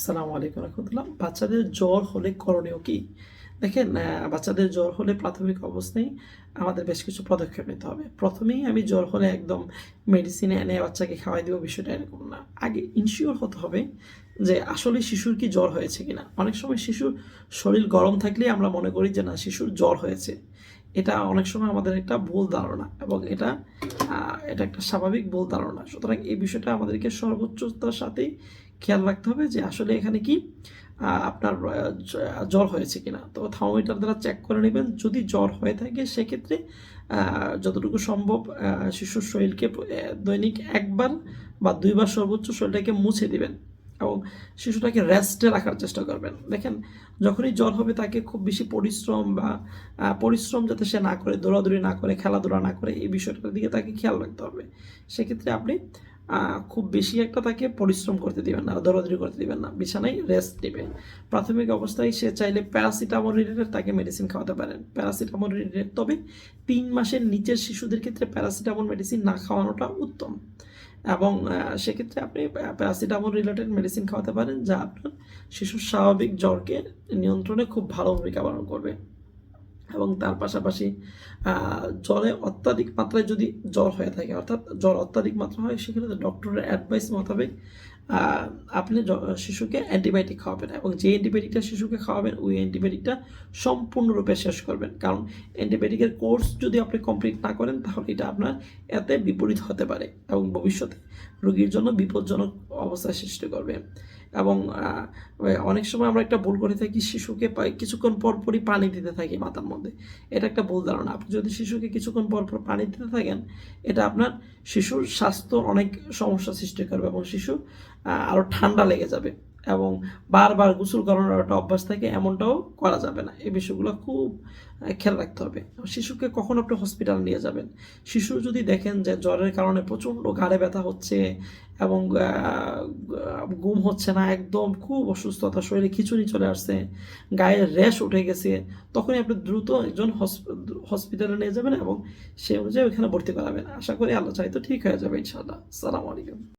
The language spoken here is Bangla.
আসসালামু আলাইকুম রহমতুল্লাহ। বাচ্চাদের জ্বর হলে করণীয় কি? দেখেন বাচ্চাদের জ্বর হলে প্রাথমিক অবস্থায় আমাদের বেশ কিছু পদক্ষেপ নিতে হবে। প্রথমেই আমি জ্বর হলে একদম মেডিসিন এনে বাচ্চাকে খাওয়াই দেবো, বিষয়টা এরকম না। আগে ইনশিওর হতে হবে যে আসলে শিশুর কি জ্বর হয়েছে কিনা। অনেক সময় শিশুর শরীর গরম থাকলে আমরা মনে করি যে, না, শিশুর জ্বর হয়েছে। এটা অনেক সময় আমাদের একটা ভুল ধারণা এবং এটা এটা একটা স্বাভাবিক ভুল ধারণা। সুতরাং এই বিষয়টা আমাদেরকে সর্বোচ্চতার সাথেই খেয়াল রাখতে হবে যে আসলে এখানে কি আপনার জ্বর হয়েছে কিনা। তো থার্মোমিটার দ্বারা চেক করে নেবেন। যদি জ্বর হয়ে থাকে, সেক্ষেত্রে যতটুকু সম্ভব শিশুর শরীরকে দৈনিক একবার বা দুইবার সর্বোচ্চ শরীরটাকে মুছে দিবেন এবং শিশুটাকে রেস্টে রাখার চেষ্টা করবেন। দেখেন, যখনই জ্বর হবে তাকে খুব বেশি পরিশ্রম বা পরিশ্রম যাতে সে না করে, দৌড়াদৌড়ি না করে, খেলাধুলা না করে, এই বিষয়টার দিকে তাকে খেয়াল রাখতে হবে। সেক্ষেত্রে আপনি খুব বেশি একটা তাকে পরিশ্রম করতে দিবেন না দৌড়াদৌড়ি করতে দিবেন না, বিছানায় রেস্ট নেবে প্রাথমিক অবস্থায় সে চাইলে প্যারাসিটামল রিলেটেড তাকে মেডিসিন খাওয়াতে পারেন। প্যারাসিটামল রিলেটেড তবে তিন মাসের নিচের শিশুদের ক্ষেত্রে প্যারাসিটামল মেডিসিন না খাওয়ানোটা উত্তম। এবং সেক্ষেত্রে আপনি প্যারাসিটামল রিলেটেড মেডিসিন খাওয়াতে পারেন যা আপনার শিশুর স্বাভাবিক জ্বরকে নিয়ন্ত্রণে খুব ভালো ভূমিকা পালন করবে। এবং তার পাশাপাশি জলে অত্যাধিক মাত্রায় যদি জ্বর হয়ে থাকে, অর্থাৎ জ্বর অত্যাধিক মাত্রা হয়, সেক্ষেত্রে ডক্টরের অ্যাডভাইস মোতাবেক আপনি শিশুকে অ্যান্টিবায়োটিক খাওয়াবেন এবং যে অ্যান্টিবায়োটিকটা শিশুকে খাওয়াবেন, ওই অ্যান্টিবায়োটিকটা সম্পূর্ণরূপে শেষ করবেন। কারণ অ্যান্টিবায়োটিকের কোর্স যদি আপনি কমপ্লিট না করেন, তাহলে এটা আপনার এতে বিপরীত হতে পারে এবং ভবিষ্যতে রোগীর জন্য বিপজ্জনক অবস্থা সৃষ্টি করবে। এবং অনেক সময় আমরা একটা ভুল করে থাকি, শিশুকে কিছুক্ষণ পর পরই পানি দিতে থাকি মাথার মধ্যে। এটা একটা ভুল ধারণা। আপনি যদি শিশুকে কিছুক্ষণ পর পর পানি দিতে থাকেন, এটা আপনার শিশুর স্বাস্থ্য অনেক সমস্যা সৃষ্টি করবে এবং শিশু আহ, আরও ঠান্ডা লেগে যাবে এবং বারবার গোসল করানোর একটা অভ্যাস থাকে এমনটাও করা যাবে না। এই বিষয়গুলো খুব খেয়াল রাখতে হবে। শিশুকে কখন আপনি হসপিটাল নিয়ে যাবেন? শিশু যদি দেখেন যে জ্বরের কারণে প্রচণ্ড ঘাড়ে ব্যথা হচ্ছে এবং ঘুম হচ্ছে না একদম খুব অসুস্থতা শরীরে খিচুড়ি চলে আসছে গায়ে র্যাশ উঠে গেছে তখনই আপনি দ্রুত একজন হসপিটালে নিয়ে যাবেন এবং সে অনুযায়ী ওখানে ভর্তি করাবেন। আশা করি আল্লাহ চাই তো ঠিক হয়ে যাবে ইনশাআল্লাহ। সালাম আলাইকুম।